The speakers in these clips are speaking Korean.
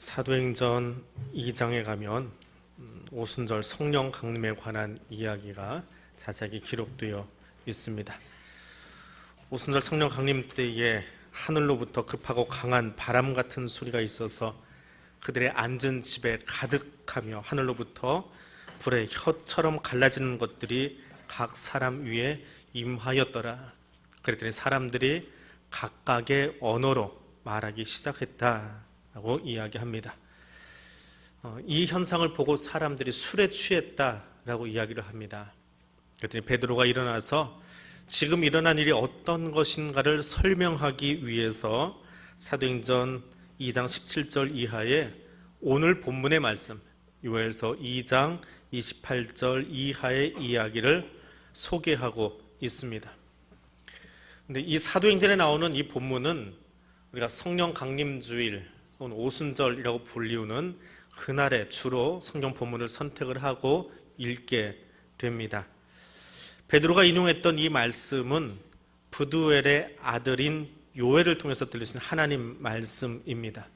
사도행전 2장에 가면 음, 오순절 성령 강림에 관한 이야기가 자세하게 기록되어 있습니다. 오순절 성령 강림 때에 하늘로부터 급하고 강한 바람 같은 소리가 있어서 그들의 앉은 집에 가득하며 하늘로부터 불의 혀처럼 갈라지는 것들이 각 사람 위에 임하였더라. 그랬더니 사람들이 각각의 언어로 말하기 시작했다 라고 이야기합니다. 어, 이 현상을 보고 사람들이 술에 취했다라고 이야기를 합니다. 그랬더니 베드로가 일어나서 지금 일어난 일이 어떤 것인가를 설명하기 위해서 사도행전 2장 17절 이하에 오늘 본문의 말씀 요엘서 2장 28절 이하의 이야기를 소개하고 있습니다. 근데 이 사도행전에 나오는 이 본문은 우리가 성령 강림 주일 혹은 오순절이라고 불리우는 그날에 주로 성경 본문을 선택을 하고 읽게 됩니다. 베드로가 인용했던 이 말씀은 부두엘의 아들인 요엘을 통해서 들으신 하나님 말씀입니다.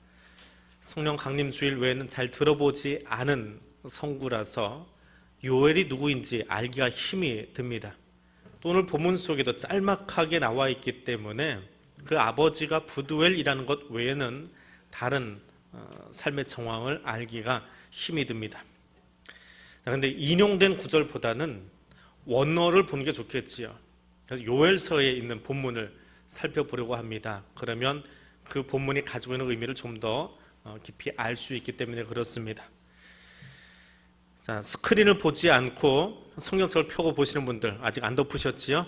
성령 강림 주일 외에는 잘 들어보지 않은 성구라서 요엘이 누구인지 알기가 힘이 듭니다. 또 오늘 본문 속에도 짤막하게 나와 있기 때문에 그 아버지가 부두엘이라는 것 외에는 다른 어, 삶의 정황을 알기가 힘이 듭니다. 그런데 인용된 구절보다는 원어를 보는 게 좋겠지요. 그래서 요엘서에 있는 본문을 살펴보려고 합니다. 그러면 그 본문이 가지고 있는 의미를 좀더 어, 깊이 알 수 있기 때문에 그렇습니다. 자, 스크린을 보지 않고 성경책을 펴고 보시는 분들 아직 안 덮으셨지요?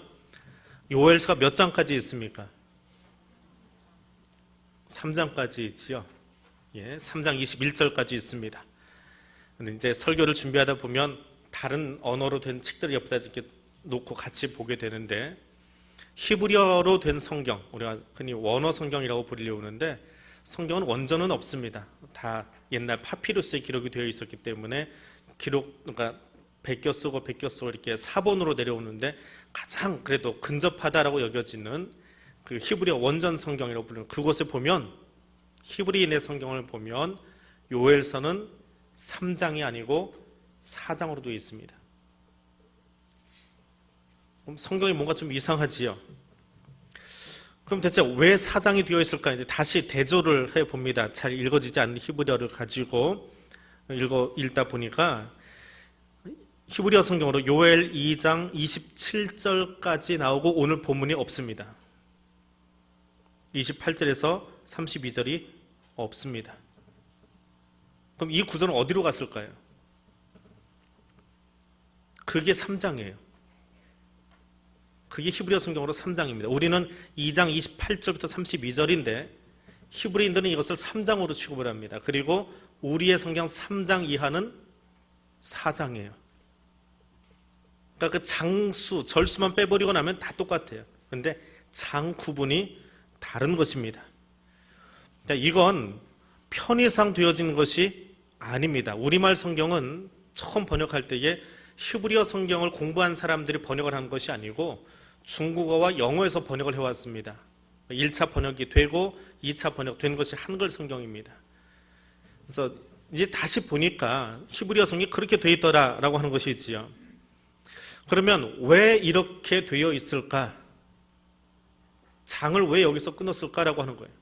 요엘서가 몇 장까지 있습니까? 3장까지 있지요. 예, 3장 21절까지 있습니다. 근데 이제 설교를 준비하다 보면 다른 언어로 된 책들을 옆에다 이렇게 놓고 같이 보게 되는데 히브리어로 된 성경, 우리가 흔히 원어 성경이라고 부르려오는데 성경은 원전은 없습니다. 다 옛날 파피루스에 기록이 되어 있었기 때문에 기록 그러니까 베껴 쓰고 베껴 쓰고 이렇게 사본으로 내려오는데 가장 그래도 근접하다라고 여겨지는 그 히브리어 원전 성경이라고 부르는 그곳에 보면 히브리인의 성경을 보면 요엘서는 3장이 아니고 4장으로 되어 있습니다. 그럼 성경이 뭔가 좀 이상하지요. 그럼 대체 왜 4장이 되어 있을까? 이제 다시 대조를 해 봅니다. 잘 읽어지지 않는 히브리어를 가지고 읽어 읽다 보니까 히브리어 성경으로 요엘 2장 27절까지 나오고 오늘 본문이 없습니다. 28절에서 32절이 없습니다. 그럼 이 구절은 어디로 갔을까요? 그게 3장이에요. 그게 히브리어 성경으로 3장입니다. 우리는 2장 28절부터 32절인데 히브리인들은 이것을 3장으로 취급을 합니다. 그리고 우리의 성경 3장 이하는 4장이에요. 그러니까 그 장수, 절수만 빼버리고 나면 다 똑같아요. 근데 장 구분이 다른 것입니다. 그러니까 이건 편의상 되어진 것이 아닙니다. 우리말 성경은 처음 번역할 때에 히브리어 성경을 공부한 사람들이 번역을 한 것이 아니고 중국어와 영어에서 번역을 해왔습니다. 1차 번역이 되고 2차 번역된 것이 한글 성경입니다. 그래서 이제 다시 보니까 히브리어 성경이 그렇게 돼 있더라라고 하는 것이지요. 그러면 왜 이렇게 되어 있을까? 장을 왜 여기서 끊었을까라고 하는 거예요.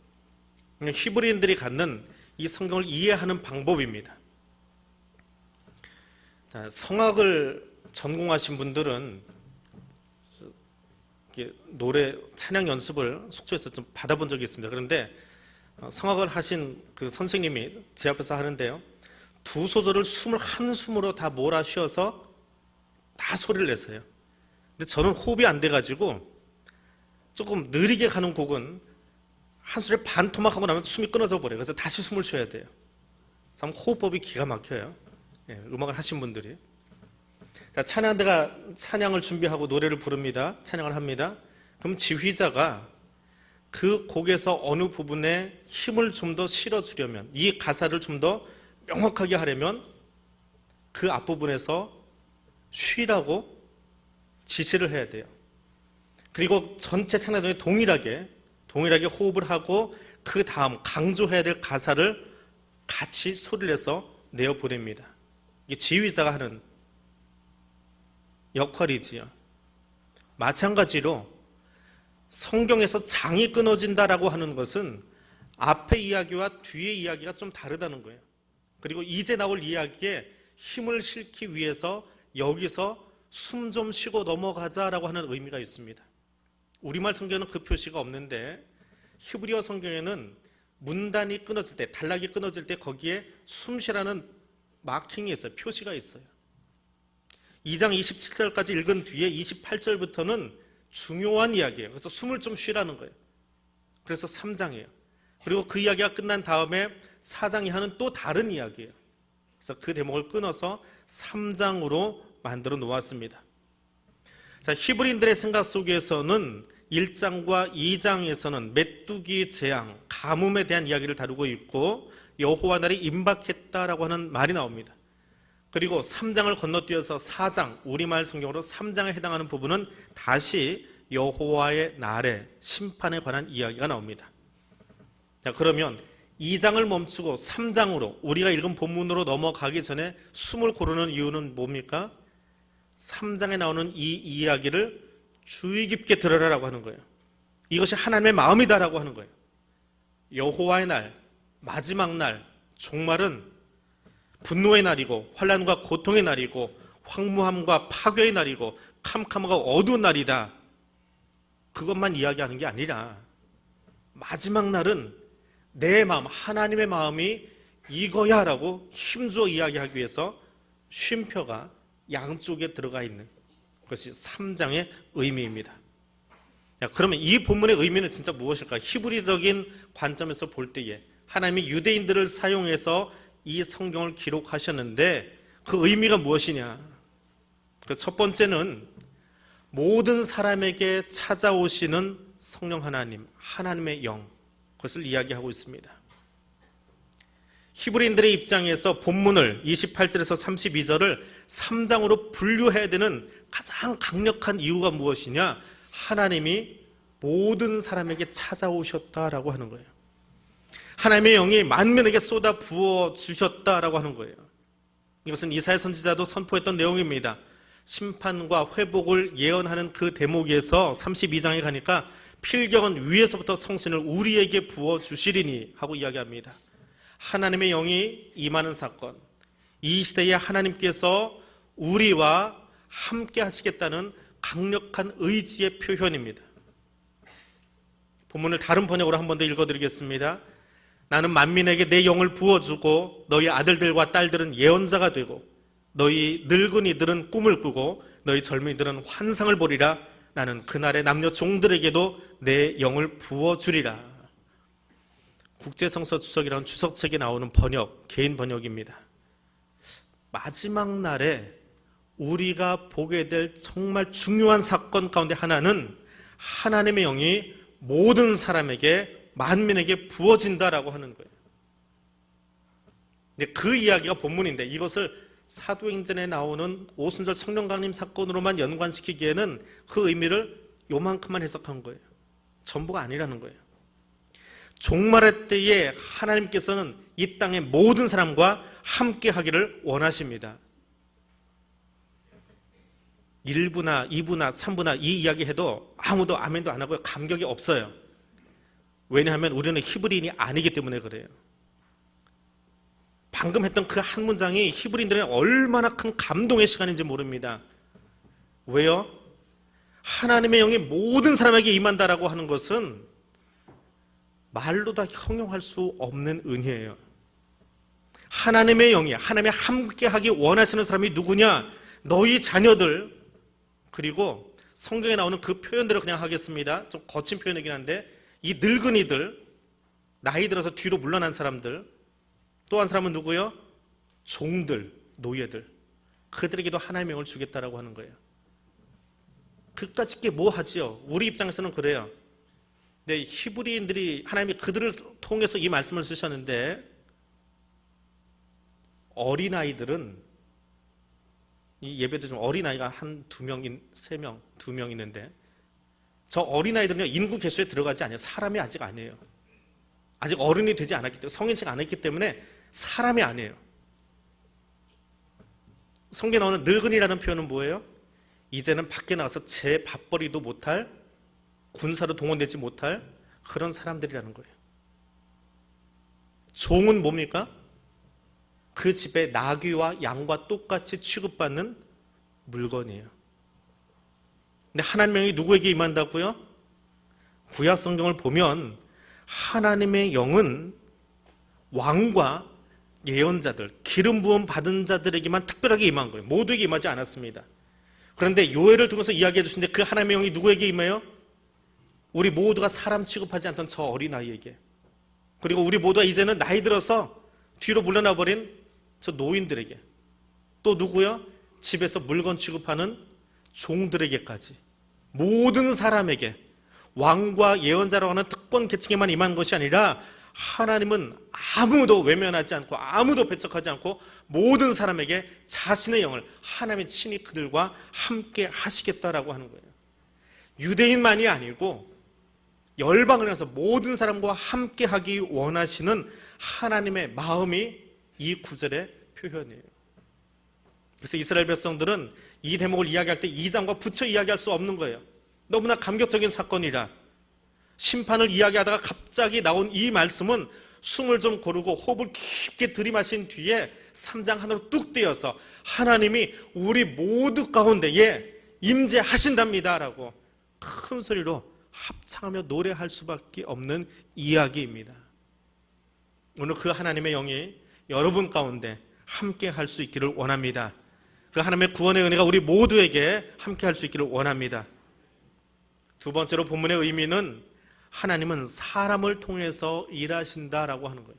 히브리인들이 갖는 이 성경을 이해하는 방법입니다. 자, 성악을 전공하신 분들은 노래 찬양 연습을 숙소에서 좀 받아본 적이 있습니다. 그런데 어, 성악을 하신 그 선생님이 제 앞에서 하는데요. 두 소절을 숨을 한 숨으로 다 몰아 쉬어서 다 소리를 내세요. 근데 저는 호흡이 안 돼가지고 조금 느리게 가는 곡은 한 소리 반토막하고 나면 숨이 끊어져 버려요. 그래서 다시 숨을 쉬어야 돼요. 참 호흡법이 기가 막혀요. 예, 음악을 하신 분들이. 자, 찬양대가 찬양을 준비하고 노래를 부릅니다. 찬양을 합니다. 그럼 지휘자가 그 곡에서 어느 부분에 힘을 좀 더 실어주려면 이 가사를 좀 더 명확하게 하려면 그 앞부분에서 쉬라고 지시를 해야 돼요. 그리고 전체 찬양단이 동일하게 동일하게 호흡을 하고 그 다음 강조해야 될 가사를 같이 소리를 내서 내어 보냅니다. 이게 지휘자가 하는 역할이지요. 마찬가지로 성경에서 장이 끊어진다라고 하는 것은 앞의 이야기와 뒤의 이야기가 좀 다르다는 거예요. 그리고 이제 나올 이야기에 힘을 실기 위해서 여기서 숨 좀 쉬고 넘어가자라고 하는 의미가 있습니다. 우리말 성경에는 그 표시가 없는데 히브리어 성경에는 문단이 끊어질 때, 단락이 끊어질 때 거기에 숨쉬라는 마킹이 있어요. 표시가 있어요. 2장 27절까지 읽은 뒤에 28절부터는 중요한 이야기예요. 그래서 숨을 좀 쉬라는 거예요. 그래서 3장이에요. 그리고 그 이야기가 끝난 다음에 4장이 하는 또 다른 이야기예요. 그래서 그 대목을 끊어서 3장으로 만들어 놓았습니다. 자, 히브리인들의 생각 속에서는 1장과 2장에서는 메뚜기 재앙, 가뭄에 대한 이야기를 다루고 있고 여호와 날이 임박했다라고 하는 말이 나옵니다. 그리고 3장을 건너뛰어서 4장, 우리말 성경으로 3장에 해당하는 부분은 다시 여호와의 날의 심판에 관한 이야기가 나옵니다. 자, 그러면 2장을 멈추고 3장으로 우리가 읽은 본문으로 넘어가기 전에 숨을 고르는 이유는 뭡니까? 3장에 나오는 이 이야기를 주의 깊게 들으라라고 하는 거예요. 이것이 하나님의 마음이다라고 하는 거예요. 여호와의 날, 마지막 날, 종말은 분노의 날이고 환란과 고통의 날이고 황무함과 파괴의 날이고 캄캄하고 어두운 날이다. 그것만 이야기하는 게 아니라 마지막 날은 내 마음, 하나님의 마음이 이거야라고 힘주어 이야기하기 위해서 쉼표가 양쪽에 들어가 있는 것이 3장의 의미입니다. 자, 그러면 이 본문의 의미는 진짜 무엇일까? 히브리적인 관점에서 볼 때에 하나님이 유대인들을 사용해서 이 성경을 기록하셨는데 그 의미가 무엇이냐? 그 첫 번째는 모든 사람에게 찾아오시는 성령 하나님, 하나님의 영, 그것을 이야기하고 있습니다. 히브리인들의 입장에서 본문을 28절에서 32절을 3장으로 분류해야 되는 가장 강력한 이유가 무엇이냐? 하나님이 모든 사람에게 찾아오셨다라고 하는 거예요. 하나님의 영이 만민에게 쏟아 부어 주셨다라고 하는 거예요. 이것은 이사야 선지자도 선포했던 내용입니다. 심판과 회복을 예언하는 그 대목에서 32장에 가니까 필경은 위에서부터 성신을 우리에게 부어 주시리니 하고 이야기합니다. 하나님의 영이 임하는 사건. 이 시대에 하나님께서 우리와 함께 하시겠다는 강력한 의지의 표현입니다. 본문을 다른 번역으로 한 번 더 읽어드리겠습니다. 나는 만민에게 내 영을 부어주고 너희 아들들과 딸들은 예언자가 되고 너희 늙은이들은 꿈을 꾸고 너희 젊은이들은 환상을 보리라 나는 그날의 남녀 종들에게도 내 영을 부어주리라 국제성서 주석이라는 주석책에 나오는 번역 개인 번역입니다 마지막 날에 우리가 보게 될 정말 중요한 사건 가운데 하나는 하나님의 영이 모든 사람에게 만민에게 부어진다라고 하는 거예요. 근데 그 이야기가 본문인데 이것을 사도행전에 나오는 오순절 성령 강림 사건으로만 연관시키기에는 그 의미를 요만큼만 해석한 거예요. 전부가 아니라는 거예요. 종말의 때에 하나님께서는 이 땅의 모든 사람과 함께 하기를 원하십니다. 1부나 2부나 3부나 이 이야기 해도 아무도 아멘도 안 하고요. 감격이 없어요. 왜냐하면 우리는 히브리인이 아니기 때문에 그래요. 방금 했던 그 한 문장이 히브리인들에게 얼마나 큰 감동의 시간인지 모릅니다. 왜요? 하나님의 영이 모든 사람에게 임한다라고 하는 것은 말로 다 형용할 수 없는 은혜예요. 하나님의 영이 하나님의 함께하기 원하시는 사람이 누구냐? 너희 자녀들 그리고 성경에 나오는 그 표현대로 그냥 하겠습니다. 좀 거친 표현이긴 한데 이 늙은이들 나이 들어서 뒤로 물러난 사람들 또 한 사람은 누구요? 종들, 노예들 그들에게도 하나님의 영을 주겠다라고 하는 거예요. 그까짓 게 뭐 하지요? 우리 입장에서는 그래요. 네, 히브리인들이 하나님이 그들을 통해서 이 말씀을 쓰셨는데 어린아이들은 이 예배도 좀 어린아이가 한 두 명, 세 명, 두 명 있는데 저 어린아이들은요 인구 개수에 들어가지 않아요. 사람이 아직 아니에요. 아직 어른이 되지 않았기 때문에 성인치가 않았기 때문에 사람이 아니에요. 성경에 나오는 늙은이라는 표현은 뭐예요? 이제는 밖에 나가서 제 밥벌이도 못할 군사로 동원되지 못할 그런 사람들이라는 거예요. 종은 뭡니까? 그 집에 나귀와 양과 똑같이 취급받는 물건이에요. 근데 하나님의 영이 누구에게 임한다고요? 구약 성경을 보면 하나님의 영은 왕과 예언자들, 기름 부음 받은 자들에게만 특별하게 임한 거예요. 모두에게 임하지 않았습니다. 그런데 요엘을 통해서 이야기해 주시는데 그 하나님의 영이 누구에게 임해요? 우리 모두가 사람 취급하지 않던 저 어린아이에게. 그리고 우리 모두가 이제는 나이 들어서 뒤로 물러나 버린 저 노인들에게. 또 누구요? 집에서 물건 취급하는 종들에게까지. 모든 사람에게 왕과 예언자라고 하는 특권 계층에만 임한 것이 아니라 하나님은 아무도 외면하지 않고 아무도 배척하지 않고 모든 사람에게 자신의 영을 하나님의 친히 그들과 함께 하시겠다라고 하는 거예요. 유대인만이 아니고 열방을 해서 모든 사람과 함께 하기 원하시는 하나님의 마음이 이 구절의 표현이에요. 그래서 이스라엘 백성들은 이 대목을 이야기할 때 2장과 붙여 이야기할 수 없는 거예요. 너무나 감격적인 사건이라 심판을 이야기하다가 갑자기 나온 이 말씀은 숨을 좀 고르고 호흡을 깊게 들이마신 뒤에 3장 하나로 뚝 떼어서 하나님이 우리 모두 가운데에 임재하신답니다라고 큰 소리로 합창하며 노래할 수밖에 없는 이야기입니다. 오늘 그 하나님의 영이 여러분 가운데 함께 할 수 있기를 원합니다. 그 하나님의 구원의 은혜가 우리 모두에게 함께 할 수 있기를 원합니다. 두 번째로 본문의 의미는 하나님은 사람을 통해서 일하신다라고 하는 거예요.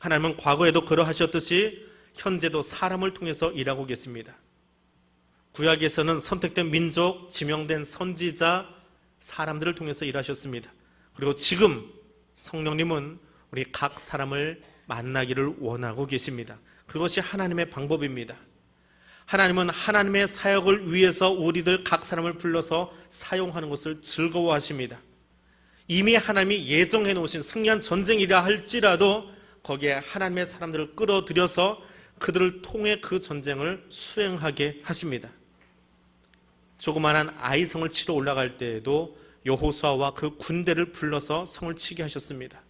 하나님은 과거에도 그러하셨듯이 현재도 사람을 통해서 일하고 계십니다. 구약에서는 선택된 민족, 지명된 선지자, 사람들을 통해서 일하셨습니다. 그리고 지금 성령님은 우리 각 사람을 만나기를 원하고 계십니다. 그것이 하나님의 방법입니다. 하나님은 하나님의 사역을 위해서 우리들 각 사람을 불러서 사용하는 것을 즐거워하십니다. 이미 하나님이 예정해 놓으신 승리한 전쟁이라 할지라도 거기에 하나님의 사람들을 끌어들여서 그들을 통해 그 전쟁을 수행하게 하십니다. 조그만한 아이 성을 치러 올라갈 때에도 여호수아와 그 군대를 불러서 성을 치게 하셨습니다.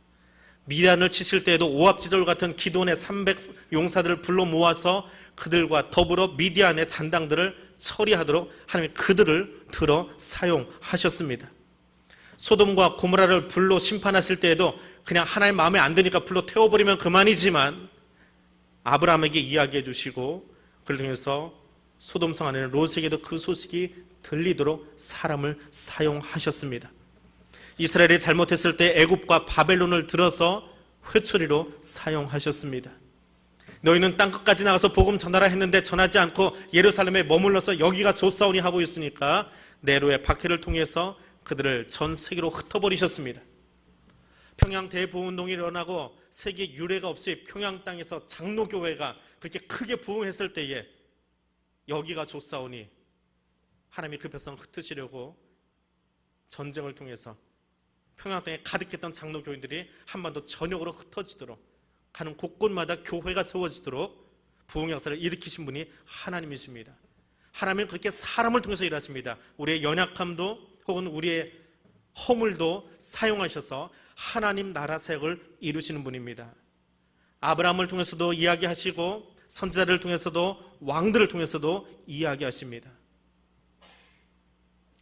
미단을 치실 때에도 오합지졸 같은 기돈의 300 용사들을 불러 모아서 그들과 더불어 미디안의 잔당들을 처리하도록 하나님 그들을 들어 사용하셨습니다. 소돔과 고모라를 불로 심판하실 때에도 그냥 하나님 마음에 안 드니까 불로 태워버리면 그만이지만 아브라함에게 이야기해 주시고 그를 통해서 소돔성 안에는 롯에게도 그 소식이 들리도록 사람을 사용하셨습니다. 이스라엘이 잘못했을 때 애굽과 바벨론을 들어서 회초리로 사용하셨습니다. 너희는 땅 끝까지 나가서 복음 전하라 했는데 전하지 않고 예루살렘에 머물러서 여기가 좋사오니 하고 있으니까 네로의 박해를 통해서 그들을 전 세계로 흩어버리셨습니다. 평양 대부운동이 일어나고 세계 유례가 없이 평양 땅에서 장로교회가 그렇게 크게 부흥했을 때에 여기가 좋사오니 하나님이 그 백성 흩으시려고 전쟁을 통해서 평양 땅에 가득했던 장로 교인들이 한반도 전역으로 흩어지도록 가는 곳곳마다 교회가 세워지도록 부흥 역사를 일으키신 분이 하나님이십니다. 하나님은 그렇게 사람을 통해서 일하십니다. 우리의 연약함도 혹은 우리의 허물도 사용하셔서 하나님 나라 사역을 이루시는 분입니다. 아브라함을 통해서도 이야기하시고 선지자를 통해서도 왕들을 통해서도 이야기하십니다.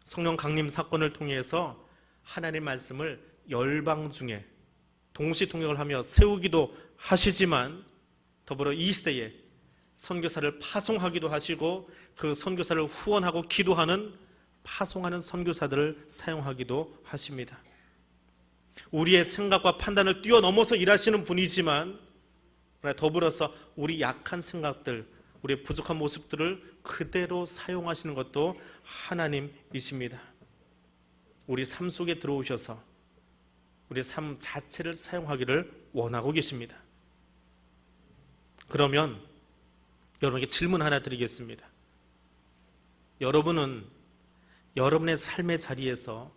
성령 강림 사건을 통해서 하나님 말씀을 열방 중에 동시 통역을 하며 세우기도 하시지만 더불어 이 시대에 선교사를 파송하기도 하시고 그 선교사를 후원하고 기도하는 파송하는 선교사들을 사용하기도 하십니다. 우리의 생각과 판단을 뛰어넘어서 일하시는 분이지만 더불어서 우리 약한 생각들, 우리의 부족한 모습들을 그대로 사용하시는 것도 하나님이십니다. 우리 삶 속에 들어오셔서 우리 삶 자체를 사용하기를 원하고 계십니다. 그러면 여러분에게 질문 하나 드리겠습니다. 여러분은 여러분의 삶의 자리에서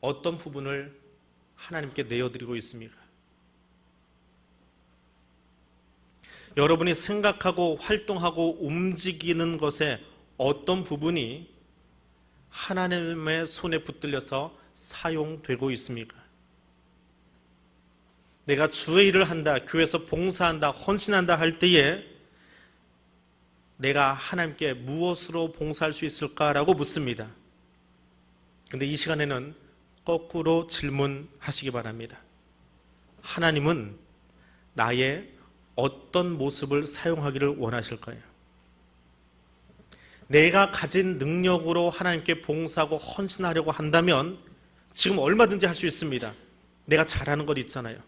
어떤 부분을 하나님께 내어드리고 있습니까? 여러분이 생각하고 활동하고 움직이는 것에 어떤 부분이 하나님의 손에 붙들려서 사용되고 있습니까? 내가 주의 일을 한다, 교회에서 봉사한다, 헌신한다 할 때에 내가 하나님께 무엇으로 봉사할 수 있을까라고 묻습니다. 근데 이 시간에는 거꾸로 질문하시기 바랍니다. 하나님은 나의 어떤 모습을 사용하기를 원하실까요? 내가 가진 능력으로 하나님께 봉사하고 헌신하려고 한다면 지금 얼마든지 할 수 있습니다. 내가 잘하는 것 있잖아요.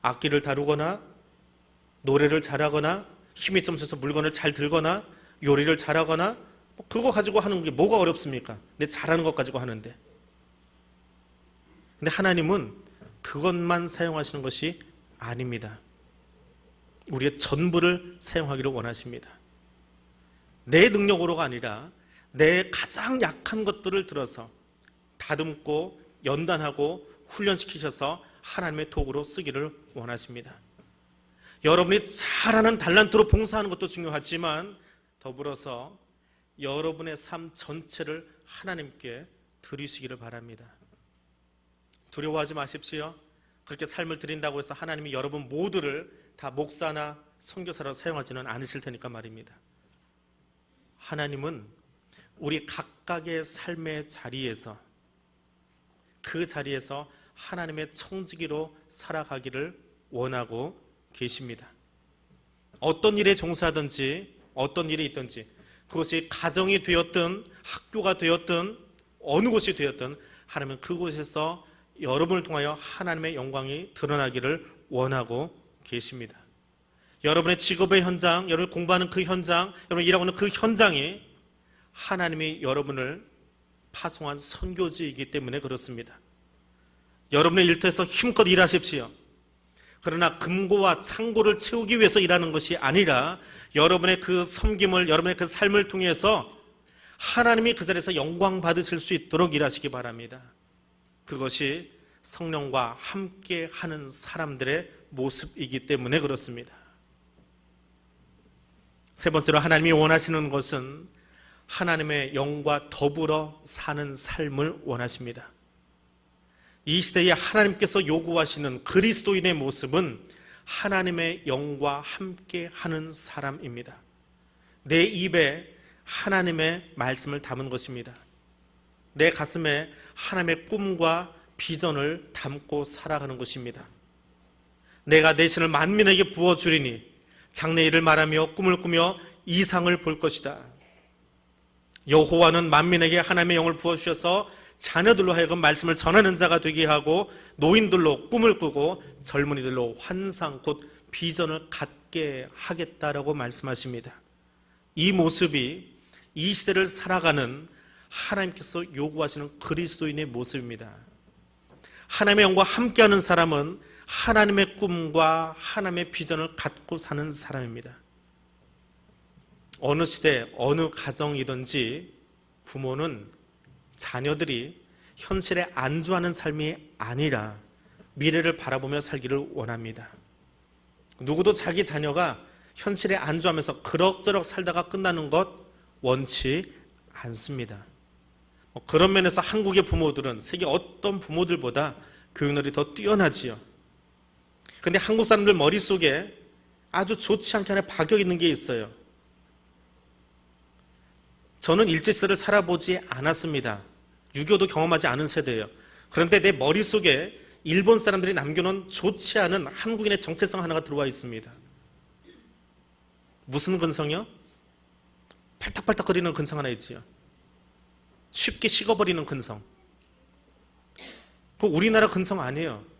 악기를 다루거나 노래를 잘하거나 힘이 좀 세서 물건을 잘 들거나 요리를 잘하거나 뭐 그거 가지고 하는 게 뭐가 어렵습니까? 내 잘하는 것 가지고 하는데. 근데 하나님은 그것만 사용하시는 것이 아닙니다. 우리의 전부를 사용하기를 원하십니다. 내 능력으로가 아니라 내 가장 약한 것들을 들어서 다듬고 연단하고 훈련시키셔서 하나님의 도구로 쓰기를 원하십니다. 여러분이 잘하는 달란트로 봉사하는 것도 중요하지만 더불어서 여러분의 삶 전체를 하나님께 드리시기를 바랍니다. 두려워하지 마십시오. 그렇게 삶을 드린다고 해서 하나님이 여러분 모두를 다 목사나 선교사로 사용하지는 않으실 테니까 말입니다. 하나님은 우리 각각의 삶의 자리에서 그 자리에서 하나님의 청지기로 살아가기를 원하고 계십니다. 어떤 일에 종사하든지 어떤 일이 있든지 그것이 가정이 되었든 학교가 되었든 어느 곳이 되었든 하나님은 그곳에서 여러분을 통하여 하나님의 영광이 드러나기를 원하고 계십니다. 여러분의 직업의 현장, 여러분이 공부하는 그 현장, 여러분이 일하고 있는 그 현장이 하나님이 여러분을 파송한 선교지이기 때문에 그렇습니다. 여러분의 일터에서 힘껏 일하십시오. 그러나 금고와 창고를 채우기 위해서 일하는 것이 아니라 여러분의 그 섬김을, 여러분의 그 삶을 통해서 하나님이 그 자리에서 영광 받으실 수 있도록 일하시기 바랍니다. 그것이 성령과 함께 하는 사람들의 모습이기 때문에 그렇습니다. 세 번째로 하나님이 원하시는 것은 하나님의 영과 더불어 사는 삶을 원하십니다. 이 시대에 하나님께서 요구하시는 그리스도인의 모습은 하나님의 영과 함께 하는 사람입니다. 내 입에 하나님의 말씀을 담은 것입니다. 내 가슴에 하나님의 꿈과 비전을 담고 살아가는 것입니다. 내가 내 신을 만민에게 부어주리니 장래일을 말하며 꿈을 꾸며 이상을 볼 것이다. 여호와는 만민에게 하나님의 영을 부어주셔서 자녀들로 하여금 말씀을 전하는 자가 되게 하고 노인들로 꿈을 꾸고 젊은이들로 환상 곧 비전을 갖게 하겠다라고 말씀하십니다. 이 모습이 이 시대를 살아가는 하나님께서 요구하시는 그리스도인의 모습입니다. 하나님의 영과 함께하는 사람은 하나님의 꿈과 하나님의 비전을 갖고 사는 사람입니다. 어느 시대, 어느 가정이든지 부모는 자녀들이 현실에 안주하는 삶이 아니라 미래를 바라보며 살기를 원합니다. 누구도 자기 자녀가 현실에 안주하면서 그럭저럭 살다가 끝나는 것 원치 않습니다. 뭐 그런 면에서 한국의 부모들은 세계 어떤 부모들보다 교육열이 더 뛰어나지요. 근데 한국 사람들 머릿속에 아주 좋지 않게 하나 박여 있는 게 있어요. 저는 일제시대를 살아보지 않았습니다. 6.25도 경험하지 않은 세대예요. 그런데 내 머릿속에 일본 사람들이 남겨놓은 좋지 않은 한국인의 정체성 하나가 들어와 있습니다. 무슨 근성이요? 팔딱팔딱거리는 근성 하나 있지요. 쉽게 식어버리는 근성. 그 우리나라 근성 아니에요.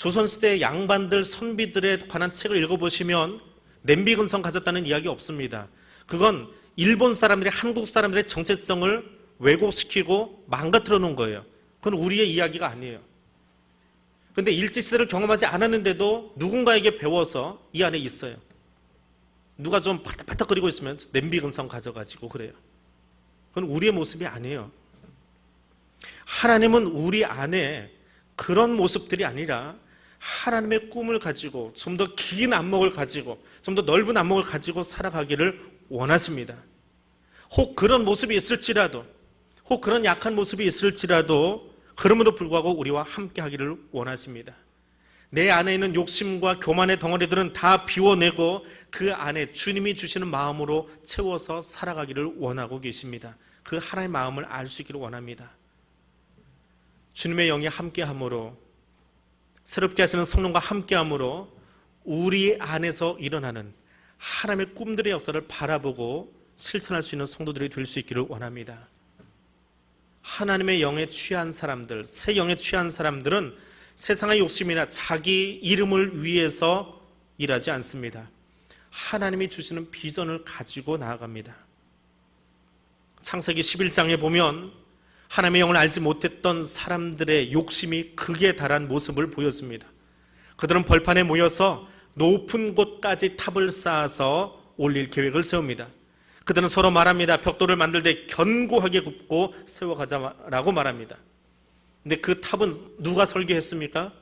조선시대 양반들, 선비들에 관한 책을 읽어보시면 냄비 근성 가졌다는 이야기 없습니다. 그건 일본 사람들이 한국 사람들의 정체성을 왜곡시키고 망가뜨려 놓은 거예요. 그건 우리의 이야기가 아니에요. 근데 일제시대를 경험하지 않았는데도 누군가에게 배워서 이 안에 있어요. 누가 좀 팔딱팔딱거리고 있으면 냄비 근성 가져가지고 그래요. 그건 우리의 모습이 아니에요. 하나님은 우리 안에 그런 모습들이 아니라 하나님의 꿈을 가지고 좀 더 긴 안목을 가지고 좀 더 넓은 안목을 가지고 살아가기를 원하십니다. 혹 그런 모습이 있을지라도 혹 그런 약한 모습이 있을지라도 그럼에도 불구하고 우리와 함께 하기를 원하십니다. 내 안에 있는 욕심과 교만의 덩어리들은 다 비워내고 그 안에 주님이 주시는 마음으로 채워서 살아가기를 원하고 계십니다. 그 하나의 마음을 알 수 있기를 원합니다. 주님의 영이 함께 함으로 새롭게 하시는 성령과 함께함으로 우리 안에서 일어나는 하나님의 꿈들의 역사를 바라보고 실천할 수 있는 성도들이 될 수 있기를 원합니다. 하나님의 영에 취한 사람들, 새 영에 취한 사람들은 세상의 욕심이나 자기 이름을 위해서 일하지 않습니다. 하나님이 주시는 비전을 가지고 나아갑니다. 창세기 11장에 보면 하나님의 영을 알지 못했던 사람들의 욕심이 극에 달한 모습을 보였습니다. 그들은 벌판에 모여서 높은 곳까지 탑을 쌓아서 올릴 계획을 세웁니다. 그들은 서로 말합니다. 벽돌을 만들 때 견고하게 굽고 세워가자라고 말합니다. 근데 그 탑은 누가 설계했습니까?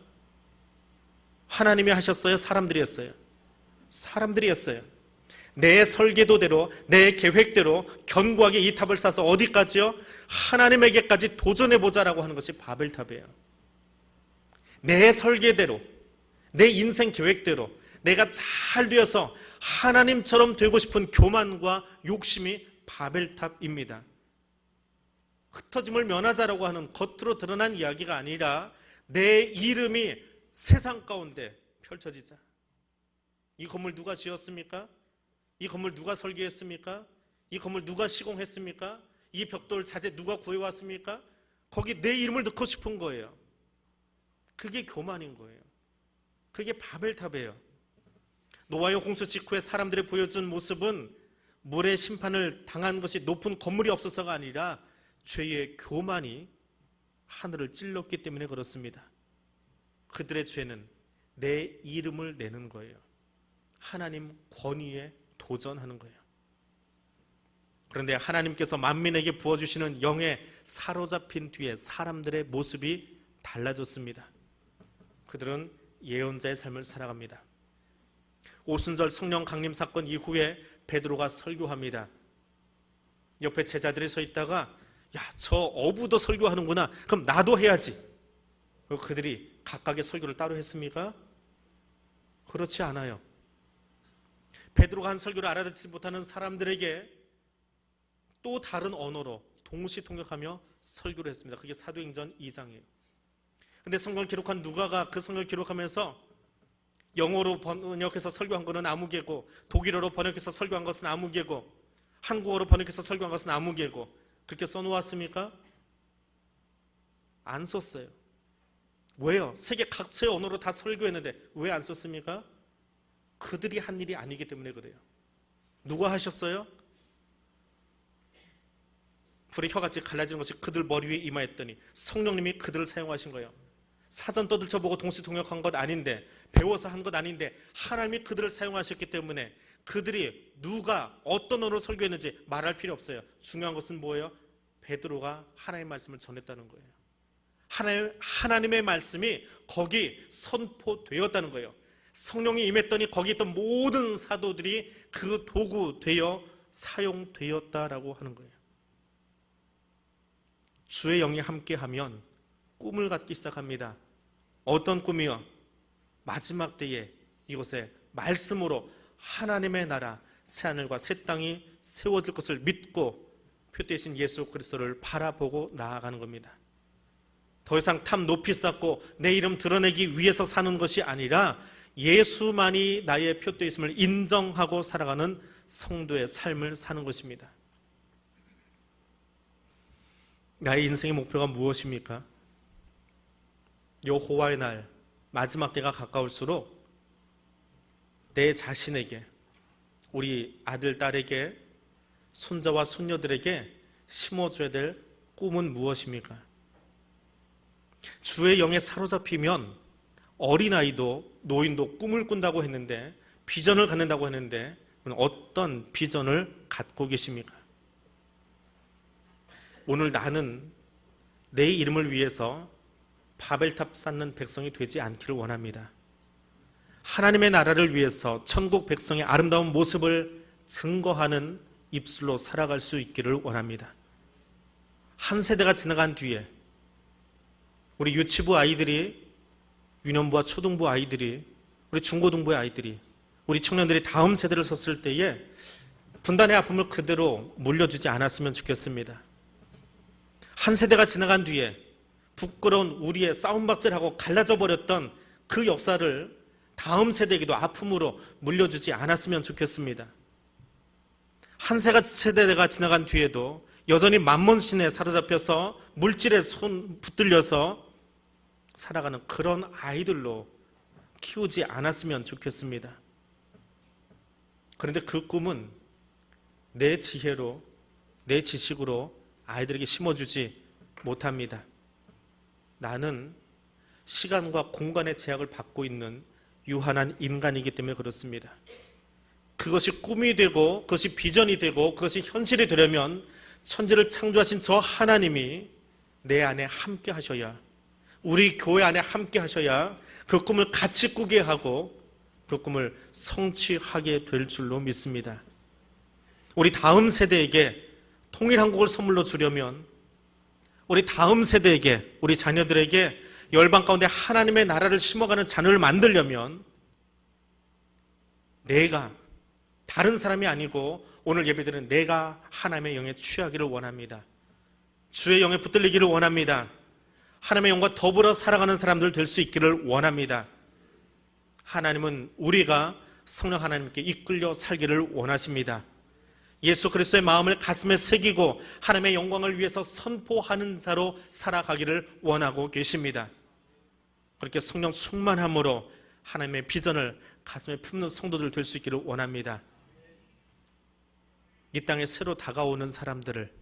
하나님이 하셨어요? 사람들이 했어요? 사람들이 했어요. 내 설계도대로, 내 계획대로 견고하게 이 탑을 쌓아서 어디까지요? 하나님에게까지 도전해보자라고 하는 것이 바벨탑이에요. 내 설계대로, 내 인생 계획대로 내가 잘 되어서 하나님처럼 되고 싶은 교만과 욕심이 바벨탑입니다. 흩어짐을 면하자라고 하는 겉으로 드러난 이야기가 아니라 내 이름이 세상 가운데 펼쳐지자. 이 건물 누가 지었습니까? 이 건물 누가 설계했습니까? 이 건물 누가 시공했습니까? 이 벽돌 자재 누가 구해왔습니까? 거기 내 이름을 넣고 싶은 거예요. 그게 교만인 거예요. 그게 바벨탑이에요. 노아의 홍수 직후에 사람들이 보여준 모습은 물의 심판을 당한 것이 높은 건물이 없어서가 아니라 죄의 교만이 하늘을 찔렀기 때문에 그렇습니다. 그들의 죄는 내 이름을 내는 거예요. 하나님 권위에 도전하는 거예요. 그런데 하나님께서 만민에게 부어주시는 영에 사로잡힌 뒤에 사람들의 모습이 달라졌습니다. 그들은 예언자의 삶을 살아갑니다. 오순절 성령 강림 사건 이후에 베드로가 설교합니다. 옆에 제자들이 서 있다가 야, 저 어부도 설교하는구나. 그럼 나도 해야지. 그들이 각각의 설교를 따로 했습니까? 그렇지 않아요. 베드로가 한 설교를 알아듣지 못하는 사람들에게 또 다른 언어로 동시 통역하며 설교를 했습니다. 그게 사도행전 2장이에요. 근데 성경을 기록한 누가가 그 성경을 기록하면서 영어로 번역해서 설교한 것은 아무개고 독일어로 번역해서 설교한 것은 아무개고 한국어로 번역해서 설교한 것은 아무개고 그렇게 써놓았습니까? 안 썼어요. 왜요? 세계 각처의 언어로 다 설교했는데 왜 안 썼습니까? 그들이 한 일이 아니기 때문에 그래요. 누가 하셨어요? 불의 혀같이 갈라지는 것이 그들 머리 위에 임하였더니 성령님이 그들을 사용하신 거예요. 사전 떠들쳐보고 동시 통역한 것 아닌데 배워서 한 것 아닌데 하나님이 그들을 사용하셨기 때문에 그들이 누가 어떤 언어로 설교했는지 말할 필요 없어요. 중요한 것은 뭐예요? 베드로가 하나님의 말씀을 전했다는 거예요. 하나님, 하나님의 말씀이 거기 선포되었다는 거예요. 성령이 임했더니 거기 있던 모든 사도들이 그 도구 되어 사용되었다라고 하는 거예요. 주의 영이 함께하면 꿈을 갖기 시작합니다. 어떤 꿈이요? 마지막 때에 이곳에 말씀으로 하나님의 나라 새하늘과 새 땅이 세워질 것을 믿고 표 대신 예수 그리스도를 바라보고 나아가는 겁니다. 더 이상 탑 높이 쌓고 내 이름 드러내기 위해서 사는 것이 아니라 예수만이 나의 표대 있음을 인정하고 살아가는 성도의 삶을 사는 것입니다. 나의 인생의 목표가 무엇입니까? 여호와의 날 마지막 때가 가까울수록 내 자신에게 우리 아들 딸에게 손자와 손녀들에게 심어줘야 될 꿈은 무엇입니까? 주의 영에 사로잡히면 어린아이도 노인도 꿈을 꾼다고 했는데 비전을 갖는다고 했는데 어떤 비전을 갖고 계십니까? 오늘 나는 내 이름을 위해서 바벨탑 쌓는 백성이 되지 않기를 원합니다. 하나님의 나라를 위해서 천국 백성의 아름다운 모습을 증거하는 입술로 살아갈 수 있기를 원합니다. 한 세대가 지나간 뒤에 우리 유치부 아이들이 유년부와 초등부 아이들이 우리 중고등부의 아이들이 우리 청년들이 다음 세대를 섰을 때에 분단의 아픔을 그대로 물려주지 않았으면 좋겠습니다. 한 세대가 지나간 뒤에 부끄러운 우리의 싸움박질하고 갈라져 버렸던 그 역사를 다음 세대에게도 아픔으로 물려주지 않았으면 좋겠습니다. 한 세가 세대가 지나간 뒤에도 여전히 만몬신에 사로잡혀서 물질에 손 붙들려서 살아가는 그런 아이들로 키우지 않았으면 좋겠습니다. 그런데 그 꿈은 내 지혜로, 내 지식으로 아이들에게 심어주지 못합니다. 나는 시간과 공간의 제약을 받고 있는 유한한 인간이기 때문에 그렇습니다. 그것이 꿈이 되고, 그것이 비전이 되고, 그것이 현실이 되려면 천지를 창조하신 저 하나님이 내 안에 함께 하셔야, 우리 교회 안에 함께 하셔야 그 꿈을 같이 꾸게 하고 그 꿈을 성취하게 될 줄로 믿습니다. 우리 다음 세대에게 통일한국을 선물로 주려면 우리 다음 세대에게 우리 자녀들에게 열방 가운데 하나님의 나라를 심어가는 자녀를 만들려면 내가 다른 사람이 아니고 오늘 예배드리는 내가 하나님의 영에 취하기를 원합니다. 주의 영에 붙들리기를 원합니다. 하나님의 영과 더불어 살아가는 사람들 될 수 있기를 원합니다. 하나님은 우리가 성령 하나님께 이끌려 살기를 원하십니다. 예수 그리스도의 마음을 가슴에 새기고 하나님의 영광을 위해서 선포하는 자로 살아가기를 원하고 계십니다. 그렇게 성령 충만함으로 하나님의 비전을 가슴에 품는 성도들 될 수 있기를 원합니다. 이 땅에 새로 다가오는 사람들을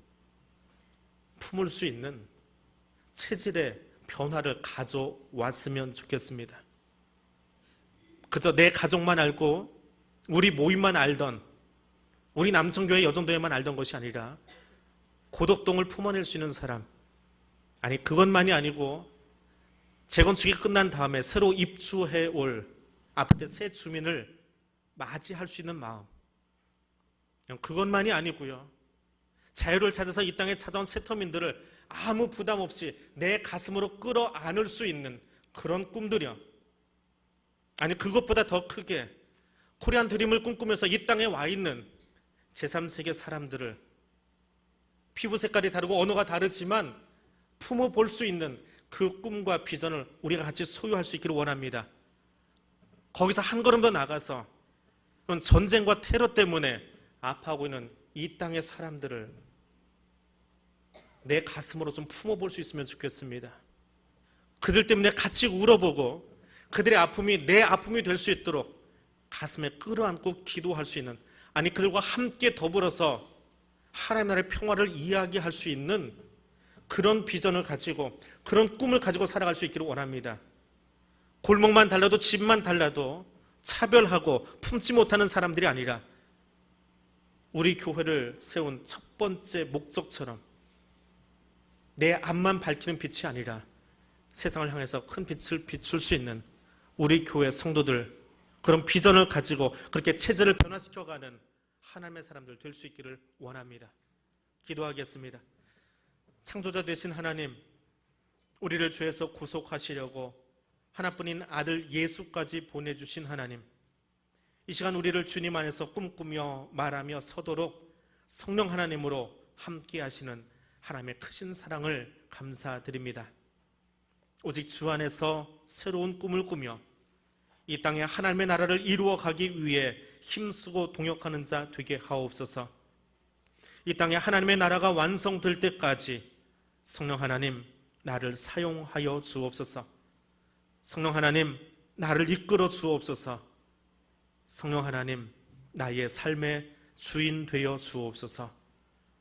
품을 수 있는 체질의 변화를 가져왔으면 좋겠습니다. 그저 내 가족만 알고 우리 모임만 알던 우리 남성교회 여정도에만 알던 것이 아니라 고덕동을 품어낼 수 있는 사람 아니 그것만이 아니고 재건축이 끝난 다음에 새로 입주해 올 앞에 새 주민을 맞이할 수 있는 마음 그것만이 아니고요 자유를 찾아서 이 땅에 찾아온 세터민들을 아무 부담 없이 내 가슴으로 끌어안을 수 있는 그런 꿈들이요 아니 그것보다 더 크게 코리안 드림을 꿈꾸면서 이 땅에 와 있는 제3세계 사람들을 피부 색깔이 다르고 언어가 다르지만 품어 볼 수 있는 그 꿈과 비전을 우리가 같이 소유할 수 있기를 원합니다. 거기서 한 걸음 더 나가서 전쟁과 테러 때문에 아파하고 있는 이 땅의 사람들을 내 가슴으로 좀 품어 볼 수 있으면 좋겠습니다. 그들 때문에 같이 울어보고 그들의 아픔이 내 아픔이 될 수 있도록 가슴에 끌어안고 기도할 수 있는 아니 그들과 함께 더불어서 하나님 나라의 평화를 이야기할 수 있는 그런 비전을 가지고 그런 꿈을 가지고 살아갈 수 있기를 원합니다. 골목만 달라도 집만 달라도 차별하고 품지 못하는 사람들이 아니라 우리 교회를 세운 첫 번째 목적처럼 내 앞만 밝히는 빛이 아니라 세상을 향해서 큰 빛을 비출 수 있는 우리 교회 성도들 그런 비전을 가지고 그렇게 체제를 변화시켜가는 하나님의 사람들 될 수 있기를 원합니다. 기도하겠습니다. 창조자 되신 하나님, 우리를 죄에서 구속하시려고 하나뿐인 아들 예수까지 보내주신 하나님, 이 시간 우리를 주님 안에서 꿈꾸며 말하며 서도록 성령 하나님으로 함께 하시는 하나님의 크신 사랑을 감사드립니다. 오직 주 안에서 새로운 꿈을 꾸며 이 땅에 하나님의 나라를 이루어 가기 위해 힘쓰고 동역하는 자 되게 하옵소서. 이 땅에 하나님의 나라가 완성될 때까지 성령 하나님 나를 사용하여 주옵소서. 성령 하나님 나를 이끌어 주옵소서. 성령 하나님 나의 삶의 주인 되어 주옵소서.